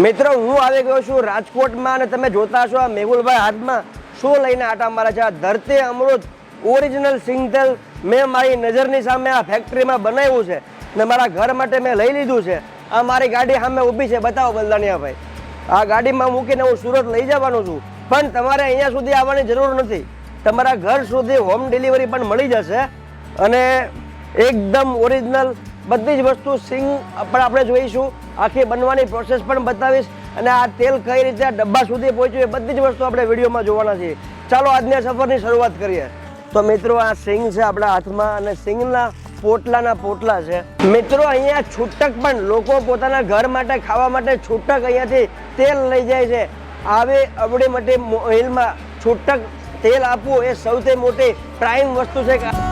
મિત્રો, હું આવી ગયો છું રાજકોટમાં અને તમે જોતા છો આ મેહુલભાઈ હાથમાં શું લઈને આટા મારે છે? આ ધરતી અમૃત ઓરિજિનલ સિંગતેલ મેં મારી નજરની સામે આ ફેક્ટરીમાં બનાવ્યું છે ને મારા ઘર માટે મેં લઈ લીધું છે. આ મારી ગાડી સામે ઊભી છે. બતાવો બલદાણિયાભાઈ આ ગાડીમાં મૂકીને હું સુરત લઈ જવાનો છું. પણ તમારે અહીંયા સુધી આવવાની જરૂર નથી. તમારા ઘર સુધી હોમ ડિલિવરી પણ મળી જશે અને એકદમ ઓરિજિનલ બધી જ વસ્તુ સિંગ પણ આપણે જોઈશું. આખી બનવાની પ્રોસેસ પણ બતાવીશ અને આ તેલ કઈ રીતે ડબ્બા સુધી પહોંચ્યું એ બધી જ વસ્તુ આપણે વિડીયોમાં જોવાના છીએ. ચાલો આજની સફરની શરૂઆત કરીએ. તો મિત્રો, આ સિંગ છે આપણા હાથમાં અને સિંગના પોટલાના પોટલા છે. મિત્રો, અહીંયા છૂટક પણ લોકો પોતાના ઘર માટે, ખાવા માટે છૂટક અહીંયાથી તેલ લઈ જાય છે. આવી અવડી મોટી ઓઇલમાં છૂટક તેલ આપવું એ સૌથી મોટી પ્રાઇમ વસ્તુ છે. કે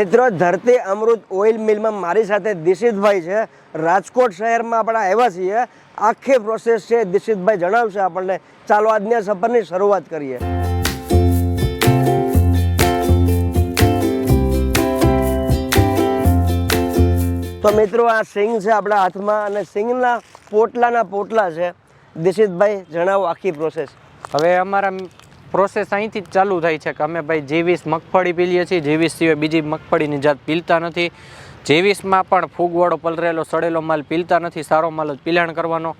મિત્રો, ધરતી અમૃત ઓઇલ મિલમાં મારી સાથે દિશિતભાઈ છે. રાજકોટ શહેરમાં આપણે આવ્યા છીએ આખી પ્રોસેસ છે, દિશિતભાઈ જણાવશે આપણને. ચાલો આજની સફરની શરૂઆત કરીએ. તો મિત્રો, આ સિંગ છે આપણા હાથમાં અને સિંગના પોટલાના પોટલા છે. દિશિતભાઈ, જણાવો આખી પ્રોસેસ હવે અમારા પ્રોસેસ અહીંથી જ ચાલુ થાય છે કે અમે ભાઈ જેવીસ મગફળી પીલીએ છીએ, જેવીસ સિવાય બીજી મગફળીની જાત પીલતા નથી. જેવીસમાં પણ ફૂગવાળો પલરેલો, સડેલો માલ પીલતા નથી, સારો માલ જ પીલાણ કરવાનો.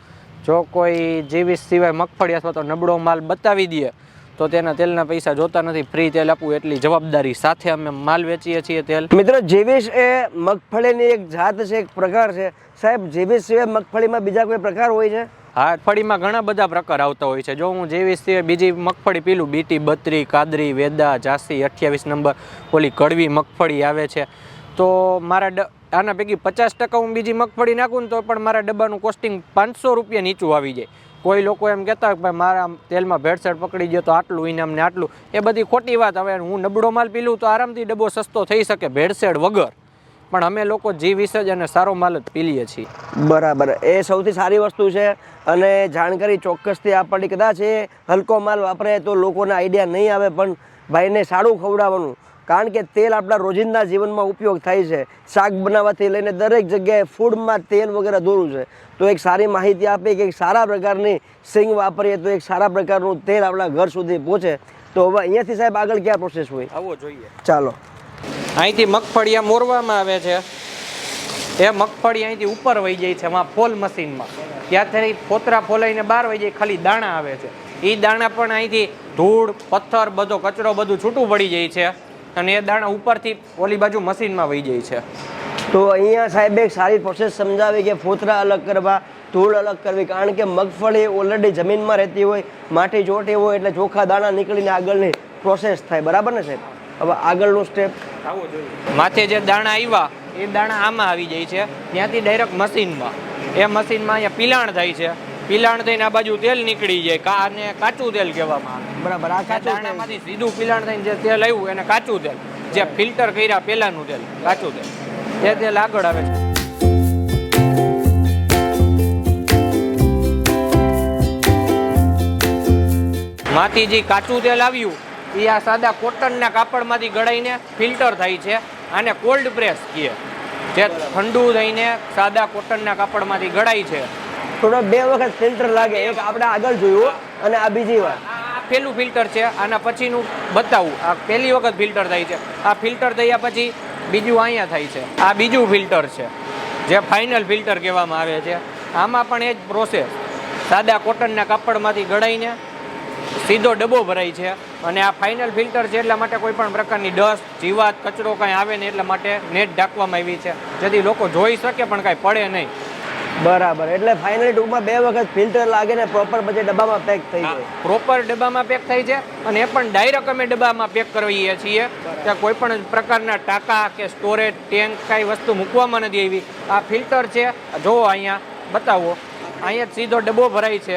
જો કોઈ જેવીસ સિવાય મગફળી અથવા તો નબળો માલ બતાવી દે તો તેના તેલના પૈસા જોતા નથી. ફ્રી તેલ આપવું એટલી જવાબદારી સાથે અમે માલ વેચીએ છીએ તેલ. મિત્રો જેવીશ એ મગફળીની એક જાત છે એક પ્રકાર છે. સાહેબ જેવીશ સિવાય મગફળીમાં બીજા કોઈ પ્રકાર હોય છે? હા ફળીમાં ઘણા બધા પ્રકાર આવતા હોય છે. જો હું જેવીસ સિવાય બીજી મગફળી પીલું બીટી બત્રી કાદરી વેદા જાસી અઠ્યાવીસ નંબર ઓલી કડવી મગફળી આવે છે. તો મારા આના પૈકી પચાસ ટકા હું બીજી મગફળી નાખું ને તો પણ મારા ડબ્બાનું કોસ્ટિંગ પાંચસો રૂપિયા નીચું આવી જાય. કોઈ લોકો એમ કહેતા કે ભાઈ મારા તેલમાં ભેળસેળ પકડી ગયો તો આટલું ઇનામ ને આટલું. એ બધી ખોટી વાત. હવે હું નબળો માલ પીલું તો આરામથી ડબ્બો સસ્તો થઈ શકે ભેળસેળ વગર. પણ અમે લોકો જી વિશે જ અને સારો માલ જ પીલીએ છીએ. બરાબર. એ સૌથી સારી વસ્તુ છે. અને જાણકારી ચોક્કસથી આપણને કદાચ એ હલકો માલ વાપરે તો લોકોને આઈડિયા નહીં આવે, પણ ભાઈને સારું ખવડાવવાનું. કારણ કે તેલ આપણા રોજિંદા જીવનમાં ઉપયોગ થાય છે. શાક બનાવવાથી લઈને દરેક જગ્યાએ ફૂડમાં તેલ વગેરે દોરું છે. તો એક સારી માહિતી આપી કે એક સારા પ્રકારની સિંગ વાપરીએ તો એક સારા પ્રકારનું તેલ આપણા ઘર સુધી પહોંચે. તો હવે અહીંયાથી સાહેબ આગળ ક્યાં પ્રોસેસ હોય? આવો જોઈએ. ચાલો. અહીંથી મગફળીયા મોરવામાં આવે છે. એ મગફળી અહીંથી ઉપર વહી જાય છે એમાં ફોલ મશીનમાં. ત્યાંથી ફોતરા ફોલાઈને બહાર વહી જાય ખાલી દાણા આવે છે. એ દાણા પણ અહીંથી ધૂળ પથ્થર બધો કચરો બધું છૂટું પડી જાય છે. અને એ દાણા ઉપરથી ઓલી બાજુ મશીનમાં વહી જાય છે. તો અહીંયા સાહેબ એક સારી પ્રોસેસ સમજાવી કે ફોતરા અલગ કરવા ધૂળ અલગ કરવી કારણ કે મગફળી ઓલરેડી જમીનમાં રહેતી હોય માટી ચોટી હોય એટલે ચોખા દાણા નીકળીને આગળની પ્રોસેસ થાય. બરાબર ને સાહેબ? હવે આગળનું સ્ટેપ આવો જોઈએ. માથે જે દાણા આવ્યા એ દાણા આમાં આવી જાય છે. ત્યાંથી ડાયરેક્ટ મશીનમાં એ મશીનમાં અહીંયા પિલાણ થાય છે. પિલાણ થઈને આ બાજુ તેલ નીકળી જાય. કા કાચું તેલ કહેવામાં આવે. બરાબર આ આ કાચું દાણામાંથી સીધું પિલાણ થઈને જે તેલ આવ્યું એને કાચું તેલ. જે ફિલ્ટર કર્યા પહેલાનું તેલ કાચું તેલ. એ તેલ આગળ આવે છે. માતીજી કાચું તેલ આવ્યું એ આ સાદા કોટનના કાપડમાંથી ગળાઈને ફિલ્ટર થાય છે આને કોલ્ડ પ્રેસ કહે. જે ઠંડુ થઈને સાદા કોટનના કાપડમાંથી ગળાય છે. થોડો બે વખત ફિલ્ટર લાગે. એક આપણે આગળ જોયું અને આ બીજી વાર. આ પેલું ફિલ્ટર છે. આના પછીનું બતાવું. આ પહેલી વખત ફિલ્ટર થાય છે. આ ફિલ્ટર થયા પછી બીજું અહીંયા થાય છે. આ બીજું ફિલ્ટર છે. જે ફાઇનલ ફિલ્ટર કહેવામાં આવે છે. આમાં પણ એ જ પ્રોસેસ સાદા કોટનના કાપડમાંથી ગળાઈને સીધો ડબ્બો ભરાય છે. અને આ ફાઇનલ ફિલ્ટર છે એટલા માટે કોઈ પણ પ્રકારની ડસ્ટ જીવાત, કચરો કાંઈ આવે ને એટલા માટે નેટ ઢાંકવામાં આવી છે. જેથી લોકો જોઈ શકે પણ કાંઈ પડે નહીં. બરાબર. એટલે ફાઇનલી ટૂંકમાં બે વખત ફિલ્ટર લાગે ને પ્રોપર પછી ડબ્બામાં પેક થઈ જાય. પ્રોપર ડબ્બામાં પેક થાય છે અને એ પણ ડાયરેક્ટ અમે ડબ્બામાં પેક કરીએ છીએ. કે કોઈ પણ પ્રકારના ટાંકા કે સ્ટોરેજ ટેન્ક કાંઈ વસ્તુ મૂકવામાં નથી આવી. આ ફિલ્ટર છે. જોવો અહીંયા બતાવો. અહીંયા જ સીધો ડબ્બો ભરાય છે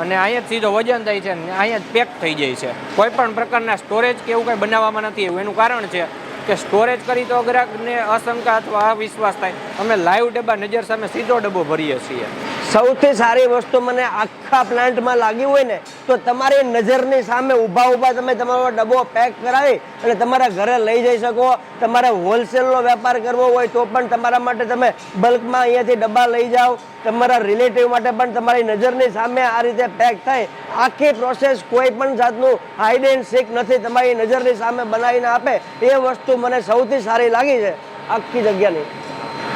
અને અહીંયા જ સીધો વજન થાય છે અને અહીંયા જ પેક થઈ જાય છે. કોઈ પણ પ્રકારના સ્ટોરેજ કે એવું કંઈ બનાવવામાં નથી એવું એનું કારણ છે કે સ્ટોરેજ કરી તો ગ્રાહકને અશંકા અથવા અવિશ્વાસ થાય. અમે લાઈવ ડબ્બા નજર સામે સીધો ડબ્બો ભરીએ છીએ. સૌથી સારી વસ્તુ મને આખા પ્લાન્ટમાં લાગી હોય ને, તો તમારી નજરની સામે ઊભા ઊભા તમે તમારો ડબ્બો પેક કરાવી અને તમારા ઘરે લઈ જઈ શકો. તમારે હોલસેલનો વેપાર કરવો હોય તો પણ તમારા માટે તમે બલ્કમાં અહીંયાથી ડબ્બા લઈ જાઓ. તમારા રિલેટિવ માટે પણ તમારી નજરની સામે આ રીતે પેક થાય. આખી પ્રોસેસ કોઈ પણ જાતનું હાઈડ એન્ડ સીક નથી. તમારી નજરની સામે બનાવીને આપે. એ વસ્તુ મને સૌથી સારી લાગી છે આખી જગ્યાની.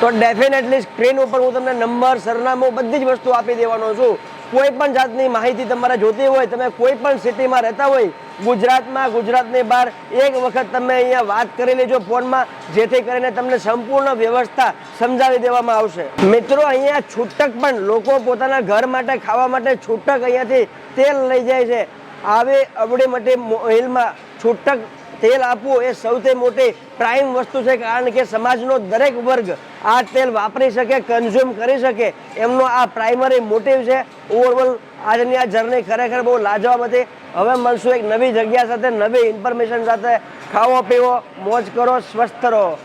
તો ડેફિનેટલી સ્ક્રીન ઉપર હું તમને નંબર, સરનામું, બધી જ વસ્તુ આપી દેવાનો છું. કોઈ પણ જાતની માહિતી તમારે જોતી હોય, તમે કોઈ પણ સિટીમાં રહેતા હોય, ગુજરાતમાં, ગુજરાતની બહાર, એક વખત તમે અહીંયા વાત કરી લેજો ફોનમાં, જેથી કરીને તમને સંપૂર્ણ વ્યવસ્થા સમજાવી દેવામાં આવશે. મિત્રો, અહીંયા છૂટક પણ, લોકો પોતાના ઘર માટે, ખાવા માટે છૂટક અહીંયાથી તેલ લઈ જાય છે. આવી અવડી મોટી મોહિલમાં છૂટક તેલ આપવું એ સૌથી મોટી પ્રાઇમ વસ્તુ છે, કારણ કે સમાજનો દરેક વર્ગ આ તેલ વાપરી શકે કન્ઝ્યુમ કરી શકે. એમનો આ પ્રાઇમરી મોટિવ છે. ઓવરઓલ આજની આ જર્ની ખરેખર બહુ લાજવાબ હતી. હવે મળશું એક નવી જગ્યા સાથે, નવી ઇન્ફોર્મેશન સાથે. ખાવો પીવો મોજ કરો, સ્વસ્થ રહો.